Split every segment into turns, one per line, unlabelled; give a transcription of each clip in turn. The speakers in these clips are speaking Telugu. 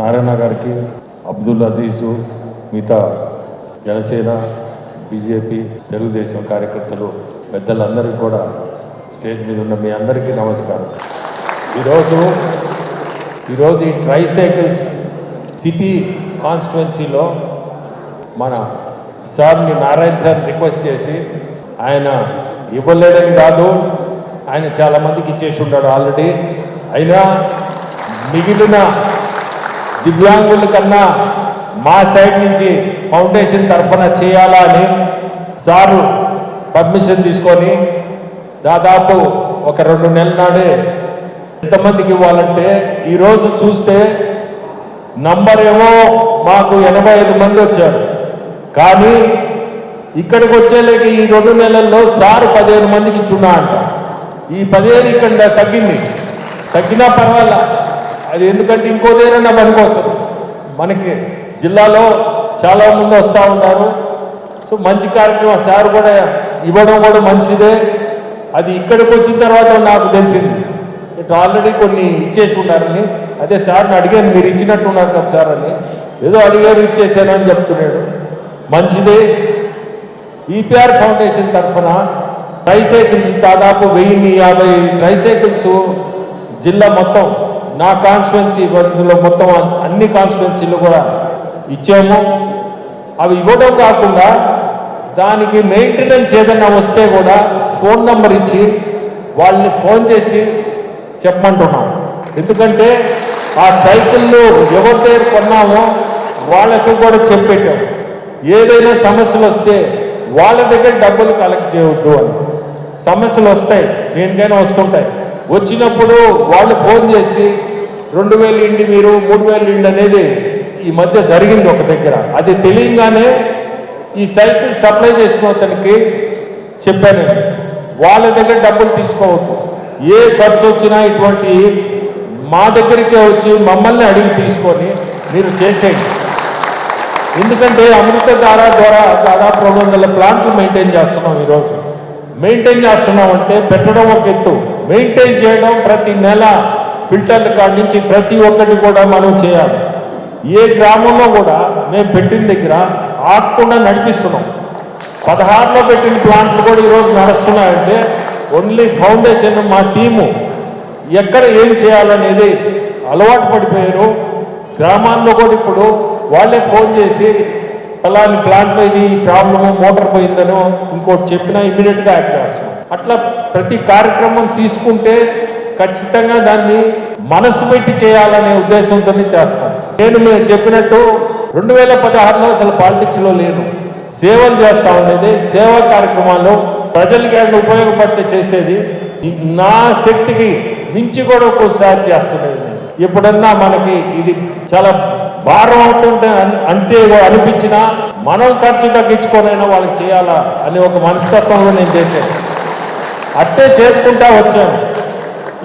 నారాయణ గారికి అబ్దుల్ అజీజు మిగతా జనసేన బీజేపీ తెలుగుదేశం కార్యకర్తలు పెద్దలందరికీ కూడా స్టేజ్ మీద ఉన్న మీ అందరికీ నమస్కారం. ఈరోజు ఈరోజు ఈ ట్రైసైకిల్స్ సిటీ కాన్స్టిట్యున్సీలో మన సార్ని నారాయణ సార్ రిక్వెస్ట్ చేసి ఆయన ఇవ్వలేడని కాదు ఆయన చాలామందికి ఇచ్చేసి ఉన్నాడు ఆల్రెడీ. అయినా మిగిలిన దివ్యాంగుల కన్నా మా సైడ్ నుంచి ఫౌండేషన్ తరఫున చేయాలా అని సారు పర్మిషన్ తీసుకొని దాదాపు ఒక రెండు నెలల నాడే ఎంతమందికి ఇవ్వాలంటే ఈరోజు చూస్తే నంబర్ ఏమో మాకు ఎనభై ఐదు మంది వచ్చారు. కానీ ఇక్కడికి వచ్చేలేక ఈ రెండు నెలల్లో సారు పదిహేను మందికి ఇచ్చున్నా అంట. ఈ పదిహేను ఇక్కడ తగ్గింది. తగ్గినా పర్వాలా? అది ఎందుకంటే ఇంకోదేనన్నా పనికొస్తుంది మనకి జిల్లాలో చాలా మంది వస్తూ ఉన్నారు సో మంచి కార్యక్రమం సార్ కూడా ఇవ్వడం కూడా మంచిదే. అది ఇక్కడికి వచ్చిన తర్వాత నాకు తెలిసింది. ఇటు ఆల్రెడీ కొన్ని ఇచ్చేసి ఉన్నారని అదే సార్ని అడిగాను మీరు ఇచ్చినట్టున్నారు కదా సార్ అని. ఏదో అడిగారు ఇచ్చేసాను అని చెప్తున్నాడు. మంచిదే. ఈపీఆర్ ఫౌండేషన్ తరఫున ట్రైసైకిల్స్ దాదాపు వెయ్యి యాభై ట్రైసైకిల్స్ జిల్లా మొత్తం నా కాన్స్టిట్యున్సీ పరిధిలో మొత్తం అన్ని కాన్స్టిట్యున్సీలు కూడా ఇచ్చాము. అవి ఇవ్వడం కాకుండా దానికి మెయింటెనెన్స్ ఏదైనా వస్తే కూడా ఫోన్ నంబర్ ఇచ్చి వాళ్ళని ఫోన్ చేసి చెప్పమంటున్నాం. ఎందుకంటే ఆ సైకిళ్ళు ఎవరి దగ్గర కొన్నామో వాళ్ళకి కూడా చెప్పేటాం. ఏదైనా సమస్యలు వస్తే వాళ్ళ దగ్గర డబ్బులు కలెక్ట్ చేయవద్దు అని. సమస్యలు వస్తాయి దేనికైనా వస్తుంటాయి. వచ్చినప్పుడు వాళ్ళు ఫోన్ చేసి రెండు వేలు ఇండి మీరు మూడు వేలు ఇండి అనేది ఈ మధ్య జరిగింది ఒక దగ్గర. అది తెలియగానే ఈ సైకిల్ సప్లై చేసిన అతనికి చెప్పాను వాళ్ళ దగ్గర డబ్బులు తీసుకోవద్దు. ఏ ఖర్చు వచ్చినా ఇటువంటి మా దగ్గరికే వచ్చి మమ్మల్ని అడిగి తీసుకొని మీరు చేసేయండి. ఎందుకంటే అమృతధార ద్వారా దాదాపు రెండు వందల ప్లాంట్లు మెయింటైన్ చేస్తున్నాం ఈరోజు. మెయింటైన్ చేస్తున్నాం అంటే పెట్టడం ఒక ఎత్తు. మెయింటైన్ చేయడం ప్రతి నెల ఫిల్టర్ల కాడి నుంచి ప్రతి ఒక్కటి కూడా మనం చేయాలి. ఏ గ్రామంలో కూడా మేము పెట్టిన దగ్గర ఆకుండా నడిపిస్తున్నాం. పదహారులో పెట్టిన ప్లాంట్లు కూడా ఈరోజు నడుస్తున్నాయంటే ఓన్లీ ఫౌండేషన్ మా టీము ఎక్కడ ఏం చేయాలనేది అలవాటు పడిపోయారు. గ్రామాల్లో కూడా ఇప్పుడు వాళ్ళే ఫోన్ చేసి ఫలాని పోయింది ఈ ప్రాబ్లము మోటార్ పోయిందనో ఇంకోటి చెప్పినా ఇమీడియట్గా యాక్ట్ చేస్తాం అట్లా ప్రతి కార్యక్రమం తీసుకుంటే ఖచ్చితంగా దాన్ని మనసు పెట్టి చేయాలనే ఉద్దేశంతో చేస్తాను నేను మీరు చెప్పినట్టు రెండు వేల పదహారులో అసలు పాలిటిక్స్లో లేను. సేవలు చేస్తా ఉండేది సేవా కార్యక్రమాల్లో ప్రజలకి అక్కడ ఉపయోగపడితే చేసేది నా శక్తికి మించి కూడా ఒక్కోసారి చేస్తున్నది ఎప్పుడన్నా మనకి ఇది చాలా భారం అవుతుంటే అంటే అనిపించినా మనం ఖర్చు తగ్గించుకోనైనా వాళ్ళకి చేయాలా అనే ఒక మనస్తత్వంలో నేను చేశాను. అట్టే చేసుకుంటా వచ్చాను.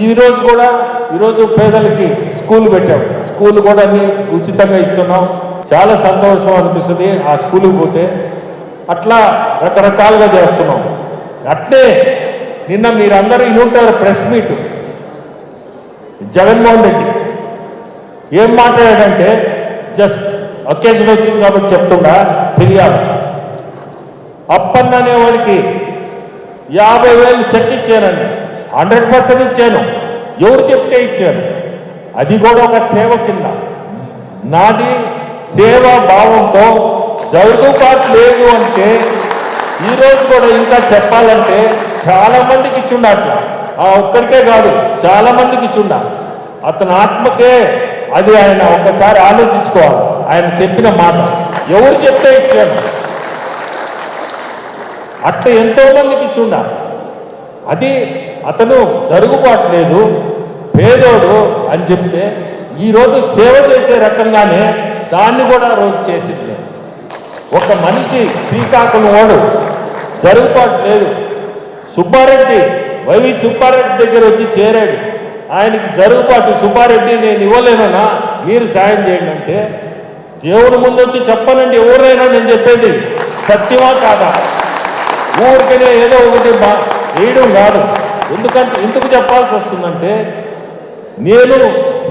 ఈరోజు కూడా ఈరోజు పేదలకి స్కూల్ పెట్టాం. స్కూల్ కూడా అన్ని ఉచితంగా ఇస్తున్నాం. చాలా సంతోషం అనిపిస్తుంది ఆ స్కూల్కి పోతే. అట్లా రకరకాలుగా చేస్తున్నాం. అట్లే నిన్న మీరందరూ ఉంటారు ప్రెస్ మీట్. జగన్మోహన్ రెడ్డి ఏం మాట్లాడాడంటే జస్ట్ ఒకేషన్ వచ్చింది కాబట్టి చెప్తుండా తెలియాలి అప్పన్న అనేవాడికి యాభై వేలు చెక్ ఇచ్చానండి. హండ్రెడ్ పర్సెంట్ ఇచ్చాను. ఎవరు చెప్తే ఇచ్చాను అది కూడా ఒక సేవ కింద. నాది సేవా భావంతో జరుగుబాటు లేదు అంటే ఈరోజు కూడా ఇంకా చెప్పాలంటే చాలా మందికి ఇచ్చిండ అట్లా. ఆ ఒక్కరికే కాదు చాలా మందికి ఇచ్చిండ. అతని ఆత్మకే అది ఆయన ఒకసారి ఆలోచించుకోవాలి. ఆయన చెప్పిన మాట. ఎవరు చెప్తే ఇచ్చాను అట్లా ఎంతో మందికి ఇచ్చిండ. అది అతను జరుగుబాటు లేదు పేదోడు అని చెప్తే ఈరోజు సేవ చేసే రకంగానే దాన్ని కూడా రోజు చేసింది. ఒక మనిషి శ్రీకాకుళం వాడు జరుగుబాటు లేదు. సుబ్బారెడ్డి వైవి సుబ్బారెడ్డి దగ్గర వచ్చి చేరాడు. ఆయనకి జరుగుబాటు సుబ్బారెడ్డి నేను ఇవ్వలేనన్నా మీరు సాయం చేయండి అంటే దేవుడి ముందు వచ్చి చెప్పనండి ఎవరైనా నేను చెప్పేది సత్యమా కాదా? ఊరికనే ఏదో ఒకటి వేయడం కాదు. ఎందుకంటే ఎందుకు చెప్పాల్సి వస్తుందంటే నేను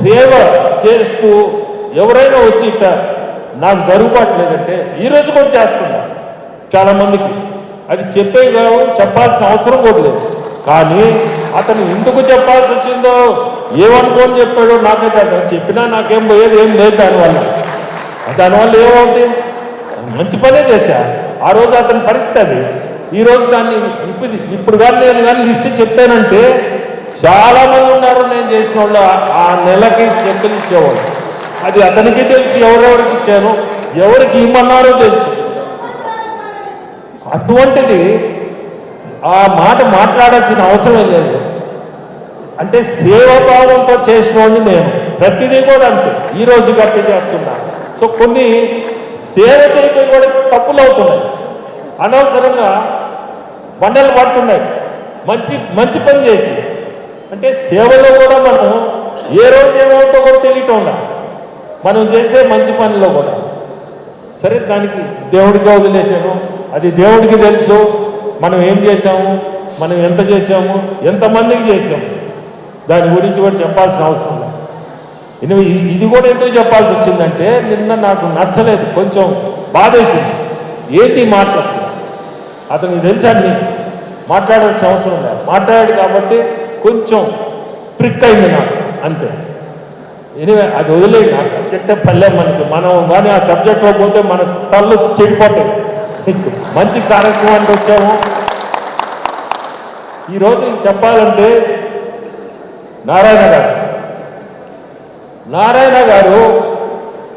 సేవ చేస్తూ ఎవరైనా వచ్చి ఇట్ట నాకు జరుగుబాట్లేదంటే ఈరోజు కూడా చేస్తున్నా. చాలా మందికి. అది చెప్పే కావు చెప్పాల్సిన అవసరం కూడా లేదు. కానీ అతను ఎందుకు చెప్పాల్సి వచ్చిందో ఏమనుకోని చెప్పాడో నాకైతే అతను చెప్పినా నాకేం పోయేది ఏం లేదు దానివల్ల. దానివల్ల ఏమవుతుంది మంచి పనే చేశా. ఆ రోజు అతని పరిస్థితి అది. ఈ రోజు దాన్ని ఇప్పుడు ఇప్పుడు కానీ నేను కానీ లిస్ట్ చెప్పానంటే చాలా మంది ఉన్నారు నేను చేసిన వాళ్ళు ఆ- నెలకి చెప్పులు ఇచ్చేవాళ్ళు. అది అతనికి తెలుసు ఎవరెవరికి ఇచ్చాను ఎవరికి ఇమ్మన్నారో తెలుసు. అటువంటిది ఆ మాట మాట్లాడాల్సిన అవసరం లేదు. అంటే సేవాభావంతో చేసిన వాడిని నేను ప్రతిదీ కూడా అంతే. ఈ రోజు గట్టి చేస్తున్నా. సో కొన్ని సేవ చేయడం కూడా తప్పులు అవుతున్నాయి. అనవసరంగా బండలు పడుతున్నాయి. మంచి మంచి పని చేసి. అంటే సేవలో కూడా మనం ఏ రోజు ఏమవుతుందో కూడా తెలియటం ఉండాలి. మనం చేసే మంచి పనిలో కూడా. సరే దానికి దేవుడికి వదిలేసాను అది దేవుడికి తెలుసు. మనం ఏం చేసాము మనం ఎంత చేసాము ఎంతమందికి చేసాము దాని గురించి కూడా చెప్పాల్సిన అవసరం లేదు. ఇది కూడా ఎందుకు చెప్పాల్సి వచ్చిందంటే నిన్న నాకు నచ్చలేదు. కొంచెం బాధేసింది. ఏంటి మాట అతను అతనికి తెలుసండి మాట్లాడాల్సిన అవసరం లేదు. మాట్లాడాడు కాబట్టి కొంచెం ప్రిక్ అయింది నాకు అంతే. ఎనివే అది వదిలేదు ఆ సబ్జెక్టే పల్లె మనకి. మనం కానీ ఆ సబ్జెక్ట్లో పోతే మన తల్లు చెడిపోతాయి. మంచి కార్యక్రమానికి వచ్చాము. ఈరోజు చెప్పాలంటే నారాయణ గారు. నారాయణ గారు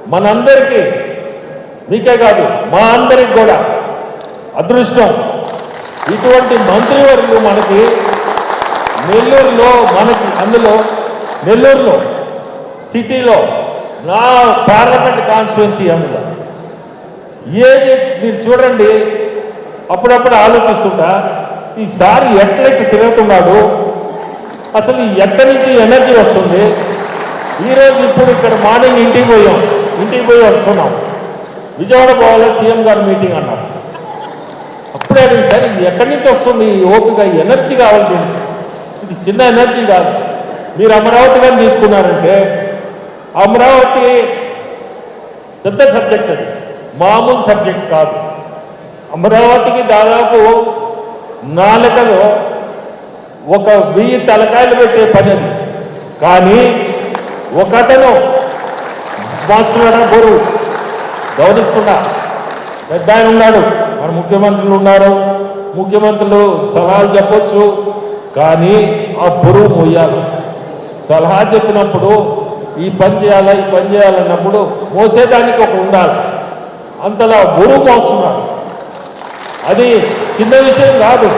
మనందరికీ మీకే కాదు మా అందరికి కూడా అదృష్టం. ఇటువంటి మంత్రివర్యులు మనకి నెల్లూరులో మనకి అందులో నెల్లూరులో సిటీలో నా పార్లమెంట్ కాన్స్టిట్యున్సీ అందులో. ఏది మీరు చూడండి అప్పుడప్పుడు ఆలోచిస్తుంటా ఈసారి ఎట్లెట్టు తిరుగుతున్నాడు? అసలు ఎక్కడి నుంచి ఎనర్జీ వస్తుంది? ఈరోజు ఇప్పుడు ఇక్కడ మార్నింగ్ ఇంటికి పోయాం ఇంటికి పోయి వస్తున్నాం. విజయవాడ పోవాలి సీఎం గారు మీటింగ్ అన్నారు. అప్పుడే అడిగింది ఇది ఎక్కడి నుంచి వస్తుంది? ఓపిక ఎనర్జీ కావాలి దీనికి ఇది చిన్న ఎనర్జీ కాదు. మీరు అమరావతి కానీ తీసుకున్నారంటే అమరావతి పెద్ద సబ్జెక్ట్ అది. మామూలు సబ్జెక్ట్ కాదు. అమరావతికి దాదాపు నాలుకలో ఒక వెయ్యి తలకాయలు పెట్టే పని అది. కానీ ఒకతను మాస్టర్ బరువు గౌరవిస్తున్నా పెద్ద ఆయన ఉన్నాడు. మన ముఖ్యమంత్రులు ఉన్నారు. ముఖ్యమంత్రులు సలహాలు చెప్పొచ్చు కానీ ఆ బరువు మోయాలి సలహా చెప్పినప్పుడు ఈ పని చేయాలా ఈ పని చేయాలన్నప్పుడు మోసేదానికి ఒక ఉండాలి. అంతలా బరువు మోస్తున్నాడు అది చిన్న విషయం కాదు.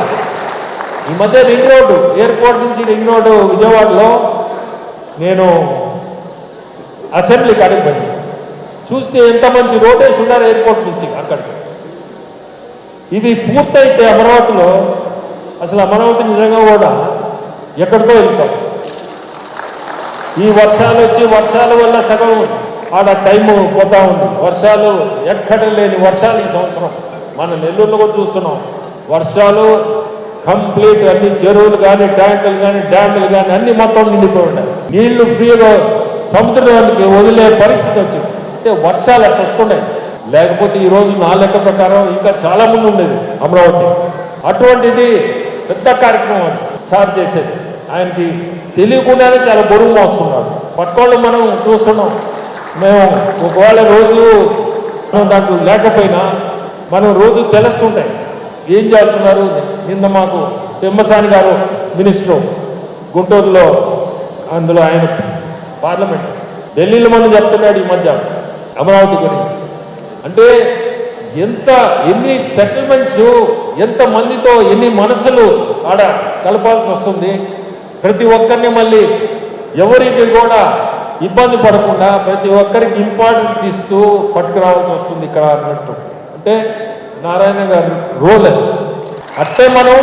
ఈ మధ్య రింగ్ రోడ్డు ఎయిర్పోర్ట్ నుంచి రింగ్ రోడ్డు విజయవాడలో నేను అసెంబ్లీ కాడికి పోయింది చూస్తే ఎంత మంచి రోడ్ వేసి ఉన్నారు ఎయిర్పోర్ట్ నుంచి అక్కడికి. ఇది పూర్తయితే అమరావతిలో అసలు అమరావతి నిజంగా కూడా ఎక్కడికో వెళ్తాం. ఈ వర్షాలు వచ్చి వర్షాల వల్ల సగం ఆడ టైము పోతా ఉంది. వర్షాలు ఎక్కడ లేని వర్షాలు ఈ సంవత్సరం. మన నెల్లూరులో కూడా చూస్తున్నాం. వర్షాలు కంప్లీట్ అన్ని చెరువులు కానీ ట్యాంకులు కానీ డ్యాములు కానీ అన్ని మొత్తం నిండిపోయి ఉన్నాయి నీళ్ళు ఫ్రీగా సముద్రానికి వదిలే పరిస్థితి వచ్చింది. అంటే వర్షాలు అట్లా వస్తున్నాయి. లేకపోతే ఈరోజు నా లెక్క ప్రకారం ఇంకా చాలామంది ఉండేది అమరావతి. అటువంటిది పెద్ద కార్యక్రమం సార్ చేసేది. ఆయనకి తెలియకుండానే చాలా బరువు మోస్తున్నాడు పట్టుకోళ్ళు మనం చూస్తున్నాం. మేము ఒకవేళ రోజు మనం దాంట్లో లేకపోయినా మనం రోజు తెలుస్తుంటాయి. ఏం చేస్తున్నారు? నిన్న మాకు పెమ్మసాని గారు మినిస్టర్ గుంటూరులో అందులో ఆయన పార్లమెంట్. ఢిల్లీలో మనం చెప్తున్నాడు ఈ మధ్య అమరావతి గురించి. అంటే ఎంత ఎన్ని సెటిల్మెంట్స్ ఎంత మందితో ఎన్ని మనసులు ఆడ కలపాల్సి వస్తుంది? ప్రతి ఒక్కరిని మళ్ళీ ఎవరికి కూడా ఇబ్బంది పడకుండా ప్రతి ఒక్కరికి ఇంపార్టెన్స్ ఇస్తూ పట్టుకురావాల్సి వస్తుంది ఇక్కడ అన్నట్టు. అంటే నారాయణ గారి రోల్ అది. అట్టే మనం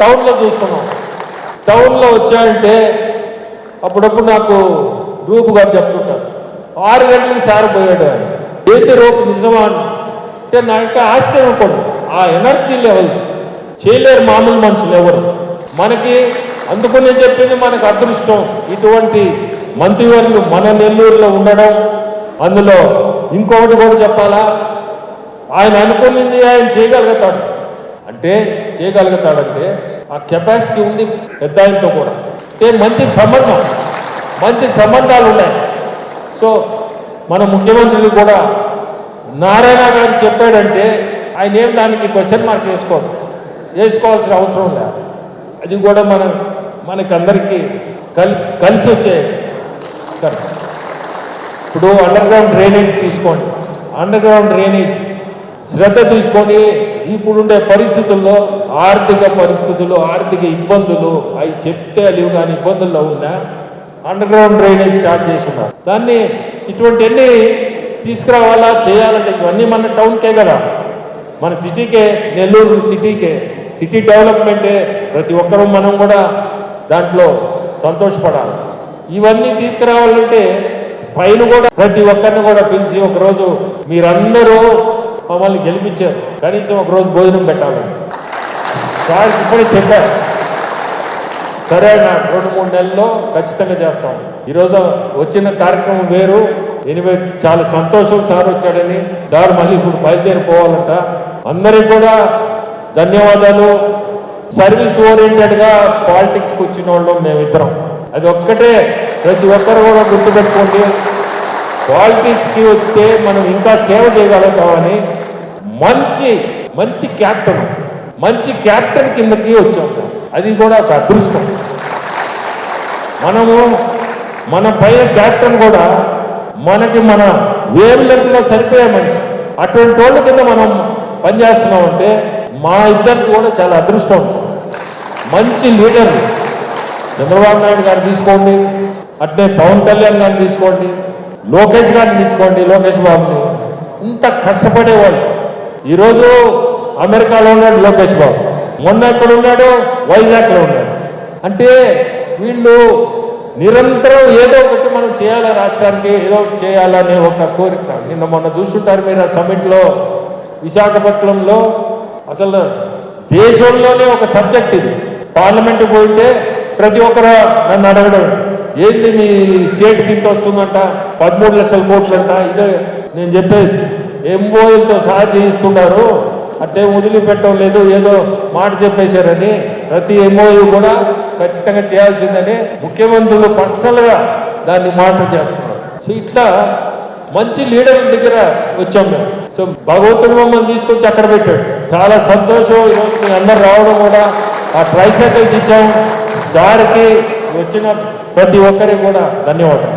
టౌన్లో చూస్తున్నాం. టౌన్లో వచ్చాయంటే అప్పుడప్పుడు నాకు రూపు గారు చెప్తుంటారు. ఆరు గంటలకు సార్ పోయాడు అని ఏంటి రూపు నిజమా? అంటే నాకు ఆశ్చర్యం పడు ఆ ఎనర్జీ లెవెల్స్ చేయలేరు మామూలు మనుషులు ఎవరు. మనకి అందుకు నేను చెప్పింది మనకు అదృష్టం. ఇటువంటి మంత్రివర్యులు మన నెల్లూరులో ఉండడం. అందులో ఇంకొకటి కూడా చెప్పాలా? ఆయన అనుకున్నది ఆయన చేయగలుగుతాడు. అంటే చేయగలుగుతాడంటే ఆ కెపాసిటీ ఉంది పెద్ద ఆయనతో కూడా. అంటే మంచి సంబంధం. మంచి సంబంధాలు ఉన్నాయి. సో మన ముఖ్యమంత్రులు కూడా నారాయణ గారు చెప్పాడంటే ఆయన ఏం దానికి క్వశ్చన్ మార్క్ వేసుకోరు. వేసుకోవాల్సిన అవసరం లేదు. అది కూడా మనం మనకందరికీ కలి కలిసి వచ్చే ఇప్పుడు అండర్ గ్రౌండ్ డ్రైనేజ్ తీసుకోండి. అండర్ గ్రౌండ్ డ్రైనేజ్ శ్రద్ధ తీసుకొని ఇప్పుడుండే పరిస్థితుల్లో ఆర్థిక పరిస్థితులు ఆర్థిక ఇబ్బందులు అవి చెప్తే లేవు కానీ ఇబ్బందుల్లో ఉన్నా అండర్ గ్రౌండ్ డ్రైనేజ్ స్టార్ట్ చేస్తున్నారు. దాన్ని ఇటువంటివన్నీ తీసుకురావాలా చేయాలంటే ఇవన్నీ మన టౌన్కే కదా. మన సిటీకే నెల్లూరు సిటీకే. సిటీ డెవలప్మెంటే ప్రతి ఒక్కరూ మనం కూడా దాంట్లో సంతోషపడాలి. ఇవన్నీ తీసుకురావాలంటే పైన కూడా ప్రతి ఒక్కరిని కూడా పిలిచి ఒకరోజు మీరందరూ మమ్మల్ని గెలిపించారు. కనీసం ఒకరోజు భోజనం పెట్టాలి. సార్ ఇప్పుడే చెప్పారు. సరే అన్న రెండు మూడు నెలల్లో ఖచ్చితంగా చేస్తాము ఈరోజు వచ్చిన కార్యక్రమం వేరు. ఎనివే చాలా సంతోషం సార్ వచ్చాడని సార్ మళ్ళీ ఇప్పుడు బయలుదేరిపోవాలంట అందరికీ కూడా ధన్యవాదాలు. సర్వీస్ ఓరియంటెడ్గా పాలిటిక్స్కి వచ్చిన వాళ్ళు మేమిద్దరం. అది ఒక్కటే ప్రతి ఒక్కరు కూడా గుర్తుపెట్టుకోండి. పాలిటిక్స్కి వస్తే మనం ఇంకా సేవ చేయగలుగుతామని మంచి మంచి క్యాప్టెన్ మంచి క్యాప్టెన్ కిందకి వచ్చాం అది కూడా ఒక అదృష్టం. మనము మన పైన క్యాప్టెన్ కూడా మనకి మన వేవ్ లెంత్లో సరిపోయే మనిషి. అటువంటి వాళ్ళ కింద మనం పనిచేస్తున్నామంటే మా ఇద్దరికి కూడా చాలా అదృష్టం. మంచి లీడర్ చంద్రబాబు నాయుడు గారు తీసుకోండి అట్నే పవన్ కళ్యాణ్ గారిని తీసుకోండి లోకేష్ గారిని తీసుకోండి లోకేష్ బాబుని. ఇంత కష్టపడేవాళ్ళు. ఈరోజు అమెరికాలో ఉన్నాడు లోకేష్ బాబు. మొన్న ఎక్కడ ఉన్నాడు వైజాగ్లో ఉన్నాడు. అంటే వీళ్ళు నిరంతరం ఏదో ఒకటి మనం చేయాలా రాష్ట్రానికి ఏదో ఒకటి చేయాలనే ఒక కోరిక. నిన్న మొన్న చూస్తుంటారు మీరు ఆ సమ్మిట్లో విశాఖపట్నంలో. అసలు దేశంలోనే ఒక సబ్జెక్ట్ ఇది. పార్లమెంట్ పోయింటే ప్రతి ఒక్కరు నన్ను అడగడం. ఏంది మీ స్టేట్ కింద వస్తుందంట? పదమూడు లక్షల కోట్లంట. ఇదే నేను చెప్పేది. ఎంఓలతో సహా చేయిస్తున్నారు. అంటే వదిలిపెట్టడం లేదు ఏదో మాట చెప్పేశారని. ప్రతి ఎంఓయూ కూడా ఖచ్చితంగా చేయాల్సిందని ముఖ్యమంత్రులు పర్సనల్గా దాన్ని మానిటర్ చేస్తున్నారు. సో ఇట్లా మంచి లీడర్ దగ్గర వచ్చాం మేము. సో భగవంతుడు మమ్మల్ని తీసుకొచ్చి అక్కడ పెట్టాడు. చాలా సంతోషం ఈరోజు మీ అందరు రావడం కూడా. ఆ ట్రైసైకిల్స్ ఇచ్చాం సార్కి వచ్చిన ప్రతి ఒక్కరికి కూడా ధన్యవాదాలు.